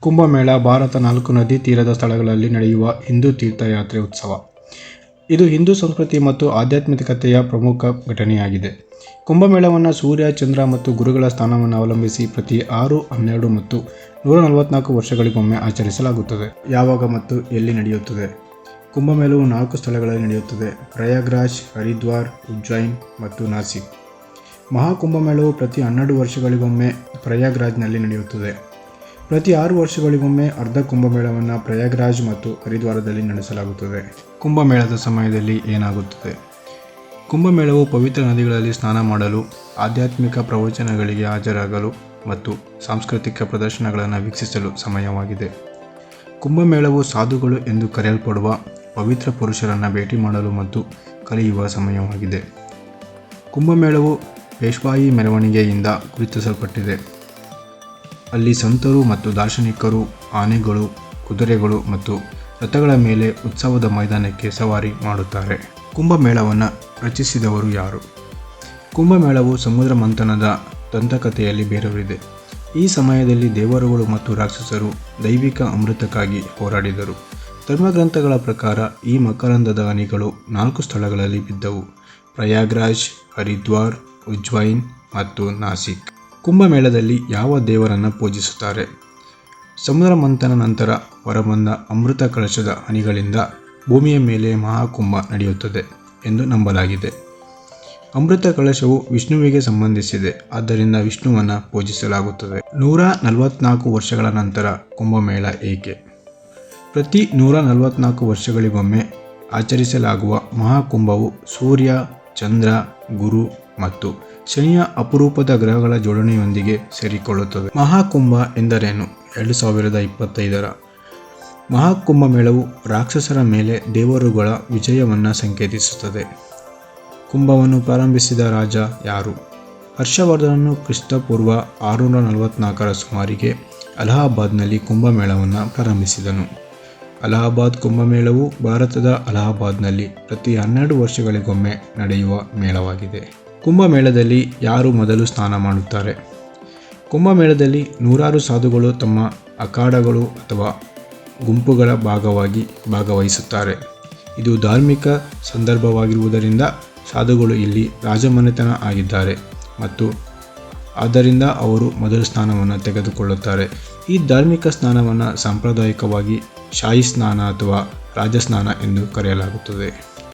ಕುಂಭಮೇಳ ಭಾರತ ನಾಲ್ಕು ನದಿ ತೀರದ ಸ್ಥಳಗಳಲ್ಲಿ ನಡೆಯುವ ಹಿಂದೂ ತೀರ್ಥಯಾತ್ರೆ ಉತ್ಸವ. ಇದು ಹಿಂದೂ ಸಂಸ್ಕೃತಿ ಮತ್ತು ಆಧ್ಯಾತ್ಮಿಕತೆಯ ಪ್ರಮುಖ ಘಟನೆಯಾಗಿದೆ. ಕುಂಭಮೇಳವನ್ನು ಸೂರ್ಯ, ಚಂದ್ರ ಮತ್ತು ಗುರುಗಳ ಸ್ಥಾನವನ್ನು ಅವಲಂಬಿಸಿ ಪ್ರತಿ ಆರು, ಹನ್ನೆರಡು ಮತ್ತು ನೂರ ನಲವತ್ನಾಲ್ಕು ವರ್ಷಗಳಿಗೊಮ್ಮೆ ಆಚರಿಸಲಾಗುತ್ತದೆ. ಯಾವಾಗ ಮತ್ತು ಎಲ್ಲಿ ನಡೆಯುತ್ತದೆ? ಕುಂಭಮೇಳವು ನಾಲ್ಕು ಸ್ಥಳಗಳಲ್ಲಿ ನಡೆಯುತ್ತದೆ. ಪ್ರಯಾಗ್ರಾಜ್, ಹರಿದ್ವಾರ್ ಉಜ್ಜೈನ್ ಮತ್ತು ನಾಸಿಕ್. ಮಹಾಕುಂಭಮೇಳವು ಪ್ರತಿ ಹನ್ನೆರಡು ವರ್ಷಗಳಿಗೊಮ್ಮೆ ಪ್ರಯಾಗ್ರಾಜ್ನಲ್ಲಿ ನಡೆಯುತ್ತದೆ. ಪ್ರತಿ ಆರು ವರ್ಷಗಳಿಗೊಮ್ಮೆ ಅರ್ಧ ಕುಂಭಮೇಳವನ್ನು ಪ್ರಯಾಗ್ರಾಜ್ ಮತ್ತು ಹರಿದ್ವಾರದಲ್ಲಿ ನಡೆಸಲಾಗುತ್ತದೆ. ಕುಂಭಮೇಳದ ಸಮಯದಲ್ಲಿ ಏನಾಗುತ್ತದೆ? ಕುಂಭಮೇಳವು ಪವಿತ್ರ ನದಿಗಳಲ್ಲಿ ಸ್ನಾನ ಮಾಡಲು, ಆಧ್ಯಾತ್ಮಿಕ ಪ್ರವಚನಗಳಿಗೆ ಹಾಜರಾಗಲು ಮತ್ತು ಸಾಂಸ್ಕೃತಿಕ ಪ್ರದರ್ಶನಗಳನ್ನು ವೀಕ್ಷಿಸಲು ಸಮಯವಾಗಿದೆ. ಕುಂಭಮೇಳವು ಸಾಧುಗಳು ಎಂದು ಕರೆಯಲ್ಪಡುವ ಪವಿತ್ರ ಪುರುಷರನ್ನು ಭೇಟಿ ಮಾಡಲು ಮತ್ತು ಕಲಿಯುವ ಸಮಯವಾಗಿದೆ. ಕುಂಭಮೇಳವು ಪೇಶ್ವಾಯಿ ಮೆರವಣಿಗೆಯಿಂದ ಗುರುತಿಸಲ್ಪಟ್ಟಿದೆ. ಅಲ್ಲಿ ಸಂತರು ಮತ್ತು ದಾರ್ಶನಿಕರು, ಆನೆಗಳು, ಕುದುರೆಗಳು ಮತ್ತು ರಥಗಳ ಮೇಲೆ ಉತ್ಸವದ ಮೈದಾನಕ್ಕೆ ಸವಾರಿ ಮಾಡುತ್ತಾರೆ. ಕುಂಭಮೇಳವನ್ನು ರಚಿಸಿದವರು ಯಾರು? ಕುಂಭಮೇಳವು ಸಮುದ್ರ ಮಂಥನದ ದಂತಕಥೆಯಲ್ಲಿ ಬೇರೂರಿದೆ. ಈ ಸಮಯದಲ್ಲಿ ದೇವರುಗಳು ಮತ್ತು ರಾಕ್ಷಸರು ದೈವಿಕ ಅಮೃತಕ್ಕಾಗಿ ಹೋರಾಡಿದರು. ಧರ್ಮಗ್ರಂಥಗಳ ಪ್ರಕಾರ ಈ ಮಕರಂದದ ಹನಿಗಳು ನಾಲ್ಕು ಸ್ಥಳಗಳಲ್ಲಿ ಬಿದ್ದವು. ಪ್ರಯಾಗ್ರಾಜ್, ಹರಿದ್ವಾರ್, ಉಜ್ವೈನ್ ಮತ್ತು ನಾಸಿಕ್. ಕುಂಭಮೇಳದಲ್ಲಿ ಯಾವ ದೇವರನ್ನು ಪೂಜಿಸುತ್ತಾರೆ? ಸಮುದ್ರ ಮಂಥನ ನಂತರ ಹೊರಬಂದ ಅಮೃತ ಕಳಶದ ಹನಿಗಳಿಂದ ಭೂಮಿಯ ಮೇಲೆ ಮಹಾಕುಂಭ ನಡೆಯುತ್ತದೆ ಎಂದು ನಂಬಲಾಗಿದೆ. ಅಮೃತ ಕಳಶವು ವಿಷ್ಣುವಿಗೆ ಸಂಬಂಧಿಸಿದೆ, ಆದ್ದರಿಂದ ವಿಷ್ಣುವನ್ನು ಪೂಜಿಸಲಾಗುತ್ತದೆ. ನೂರ ನಲವತ್ನಾಲ್ಕು ವರ್ಷಗಳ ನಂತರ ಕುಂಭಮೇಳ ಏಕೆ? ಪ್ರತಿ ನೂರ ನಲವತ್ನಾಲ್ಕು ವರ್ಷಗಳಿಗೊಮ್ಮೆ ಆಚರಿಸಲಾಗುವ ಮಹಾಕುಂಭವು ಸೂರ್ಯ, ಚಂದ್ರ, ಗುರು ಮತ್ತು ಶನಿಯ ಅಪರೂಪದ ಗ್ರಹಗಳ ಜೋಡಣೆಯೊಂದಿಗೆ ಸೇರಿಕೊಳ್ಳುತ್ತವೆ. ಮಹಾಕುಂಭ ಎಂದರೇನು? ಎರಡು ಸಾವಿರದ ಇಪ್ಪತ್ತೈದರ. ಮಹಾಕುಂಭ ಮೇಳವು ರಾಕ್ಷಸರ ಮೇಲೆ ದೇವರುಗಳ ವಿಜಯವನ್ನು ಸಂಕೇತಿಸುತ್ತದೆ. ಕುಂಭವನ್ನು ಪ್ರಾರಂಭಿಸಿದ ರಾಜ ಯಾರು? ಹರ್ಷವರ್ಧನನು ಕ್ರಿಸ್ತಪೂರ್ವ ಆರುನೂರ ನಲವತ್ನಾಲ್ಕರ ಸುಮಾರಿಗೆ ಅಲಹಾಬಾದ್ನಲ್ಲಿ ಕುಂಭಮೇಳವನ್ನು ಪ್ರಾರಂಭಿಸಿದನು. ಅಲಹಾಬಾದ್ ಕುಂಭಮೇಳವು ಭಾರತದ ಅಲಹಾಬಾದ್ನಲ್ಲಿ ಪ್ರತಿ ಹನ್ನೆರಡು ವರ್ಷಗಳಿಗೊಮ್ಮೆ ನಡೆಯುವ ಮೇಳವಾಗಿದೆ. ಕುಂಭಮೇಳದಲ್ಲಿ ಯಾರು ಮೊದಲು ಸ್ನಾನ ಮಾಡುತ್ತಾರೆ? ಕುಂಭಮೇಳದಲ್ಲಿ ನೂರಾರು ಸಾಧುಗಳು ತಮ್ಮ ಅಖಾಡಗಳು ಅಥವಾ ಗುಂಪುಗಳ ಭಾಗವಾಗಿ ಭಾಗವಹಿಸುತ್ತಾರೆ. ಇದು ಧಾರ್ಮಿಕ ಸಂದರ್ಭವಾಗಿರುವುದರಿಂದ ಸಾಧುಗಳು ಇಲ್ಲಿ ರಾಜಮನೆತನ ಆಗಿದ್ದಾರೆ ಮತ್ತು ಆದ್ದರಿಂದ ಅವರು ಮೊದಲು ಸ್ನಾನವನ್ನು ತೆಗೆದುಕೊಳ್ಳುತ್ತಾರೆ. ಈ ಧಾರ್ಮಿಕ ಸ್ನಾನವನ್ನು ಸಾಂಪ್ರದಾಯಿಕವಾಗಿ ಶಾಹಿ ಸ್ನಾನ ಅಥವಾ ರಾಜಸ್ನಾನ ಎಂದು ಕರೆಯಲಾಗುತ್ತದೆ.